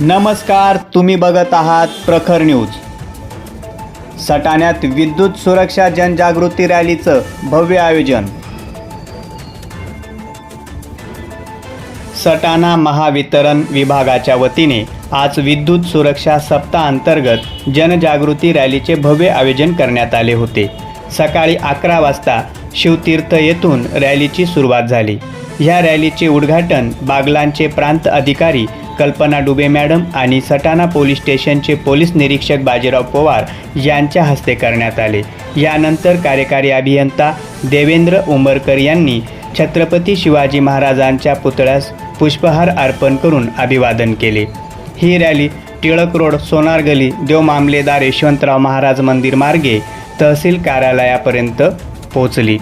नमस्कार तुम्ही बघत आहात प्रखर न्यूज. सटाण्यात विद्युत सुरक्षा जनजागृती रॅलीचं भव्य आयोजन. सटाणा महावितरण विभागाच्या वतीने आज विद्युत सुरक्षा सप्ताह अंतर्गत जनजागृती रॅलीचे भव्य आयोजन करण्यात आले होते. सकाळी अकरा वाजता शिवतीर्थ येथून रॅलीची सुरुवात झाली. ह्या रॅलीचे उद्घाटन बागलांचे प्रांत अधिकारी कल्पना डुबे मॅडम आणि सटाणा पोलीस स्टेशनचे पोलीस निरीक्षक बाजीराव पवार यांच्या हस्ते करण्यात आले. यानंतर कार्यकारी अभियंता देवेंद्र उंबरकर यांनी छत्रपती शिवाजी महाराजांच्या पुतळ्यास पुष्पहार अर्पण करून अभिवादन केले. ही रॅली टिळक रोड सोनार गली देव मामलेदार यशवंतराव महाराज मंदिर मार्गे तहसील कार्यालयापर्यंत पोहोचली.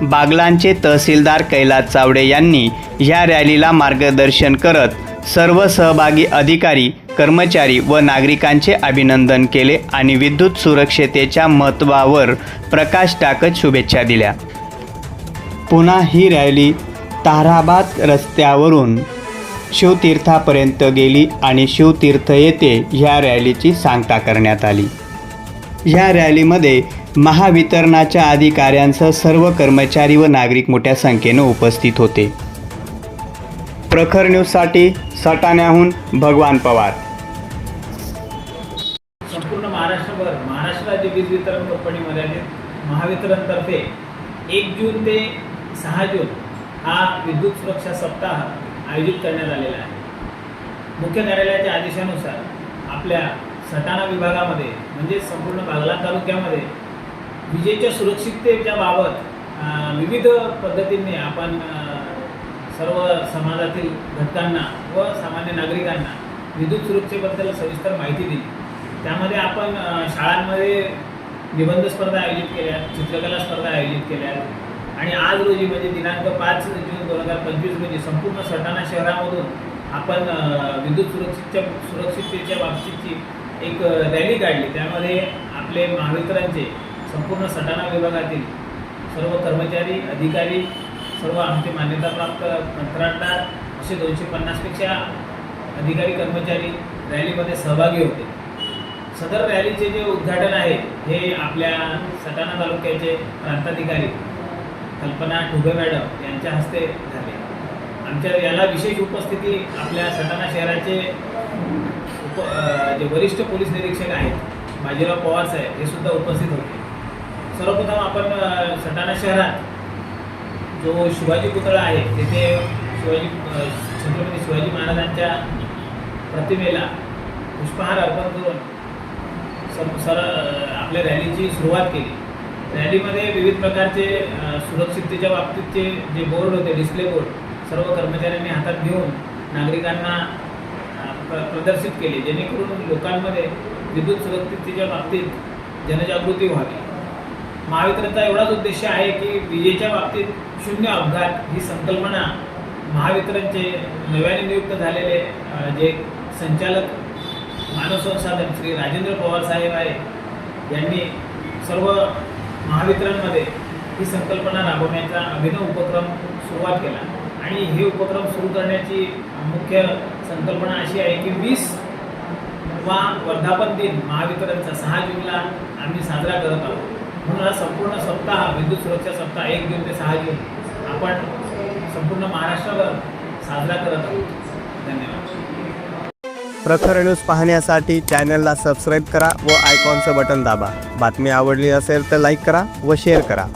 बागलांचे तहसीलदार कैलास चावडे यांनी या रॅलीला मार्गदर्शन करत सर्व सहभागी अधिकारी कर्मचारी व नागरिकांचे अभिनंदन केले आणि विद्युत सुरक्षतेच्या महत्त्वावर प्रकाश टाकत शुभेच्छा दिल्या. पुन्हा ही रॅली ताराबाद रस्त्यावरून शिवतीर्थापर्यंत गेली आणि शिवतीर्थ येथे ह्या रॅलीची सांगता करण्यात आली. ह्या रॅलीमध्ये महावितरणाच्या अधिकाऱ्यांसह सर्व कर्मचारी व नागरिक मोठ्या संख्येने उपस्थित होते. प्रखर न्यूजसाठी सटाण्याहून भगवान पवार. संपूर्ण महाराष्ट्रभर महाराष्ट्र राज्य वीज वितरण कंपनी मर्यादित महावितरणतर्फे एक जून ते सहा जून हा विद्युत सुरक्षा सप्ताह आयोजित करण्यात आलेला आहे. मुख्य कार्यालयाच्या आदेशानुसार आपल्या सटाणा विभागामध्ये म्हणजे संपूर्ण बागला तालुक्यामध्ये विजेच्या सुरक्षिततेच्या बाबत विविध पद्धतीने आपण सर्व समाजातील घटकांना व सामान्य नागरिकांना विद्युत सुरक्षेबद्दल सविस्तर माहिती दिली. त्यामध्ये आपण शाळांमध्ये निबंध स्पर्धा आयोजित केल्या चित्रकला स्पर्धा आयोजित केल्या. आणि आज रोजी म्हणजे दिनांक पाच जून दोन हजार पंचवीस रोजी संपूर्ण सटाणा शहरामधून आपण विद्युत सुरक्षितच्या सुरक्षिततेच्या बाबतीतची एक रॅली काढली. त्यामध्ये आपले महावितरणचे संपूर्ण सटाणा विभागातील सर्व कर्मचारी अधिकारी सर्व आमचे मान्यताप्राप्त कंत्राटदार असे दोनशे पन्नासपेक्षा अधिकारी कर्मचारी रॅलीमध्ये सहभागी होते. सदर रॅलीचे जे उद्घाटन आहे हे आपल्या सटाणा तालुक्याचे प्रांताधिकारी कल्पना ठुबे मॅडम यांच्या हस्ते झाले. आमच्या याला विशेष उपस्थिती आपल्या सटाणा शहराचे उप जे वरिष्ठ पोलीस निरीक्षक आहेत बाजीराव पवार साहेब हे सुद्धा उपस्थित होते. सर्वप्रथम आपण सटाणा शहरात जो शिवाजी पुतळा आहे तिथे शिवाजी छत्रपती शिवाजी महाराजांच्या प्रतिमेला पुष्पहार अर्पण करून सर सर आपल्या रॅलीची सुरुवात केली. रॅलीमध्ये विविध प्रकारचे सुरक्षिततेच्या बाबतीतचे जे बोर्ड होते डिस्प्ले बोर्ड सर्व कर्मचाऱ्यांनी हातात घेऊन नागरिकांना प्र- प्रदर्शित केले जेणेकरून लोकांमध्ये विद्युत सुरक्षिततेच्या बाबतीत जनजागृती व्हावी. महावितरणचा एवढाच उद्देश आहे की विजेच्या बाबतीत शून्य अपघात ही संकल्पना महावितरणचे नव्याने नियुक्त झालेले जे संचालक मानव संसाधन श्री राजेंद्र पवार साहेब आहे यांनी सर्व महावितरणमध्ये ही संकल्पना राबवण्याचा अभिनव उपक्रम सुरुवात केला. आणि हे उपक्रम सुरू करण्याची मुख्य संकल्पना अशी आहे की वीस वा वर्धापन दिन महावितरणचा सहा जूनला आम्ही साजरा करत आहोत. म्हणून हा संपूर्ण सप्ताह विद्युत सुरक्षा सप्ताह एक जून ते सहा जून आपण संपूर्ण महाराष्ट्रभर साजरा करत आहोत. धन्यवाद. प्रखर न्यूज पाहण्यासाठी चॅनलला सबस्क्राईब करा व आयकॉनचं बटन दाबा. बातमी आवडली असेल तर लाईक करा व शेअर करा.